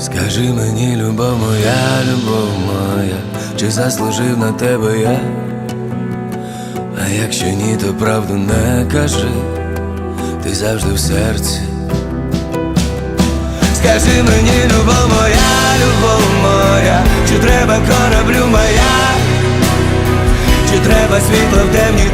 скажи мені, любов моя, любов моя, чи заслужив на тебе я? А якщо ні, то правду не кажи, ти завжди в серці. Скажи мені, любов моя, любов моя, чи треба кораблю моя, чи треба світло в темній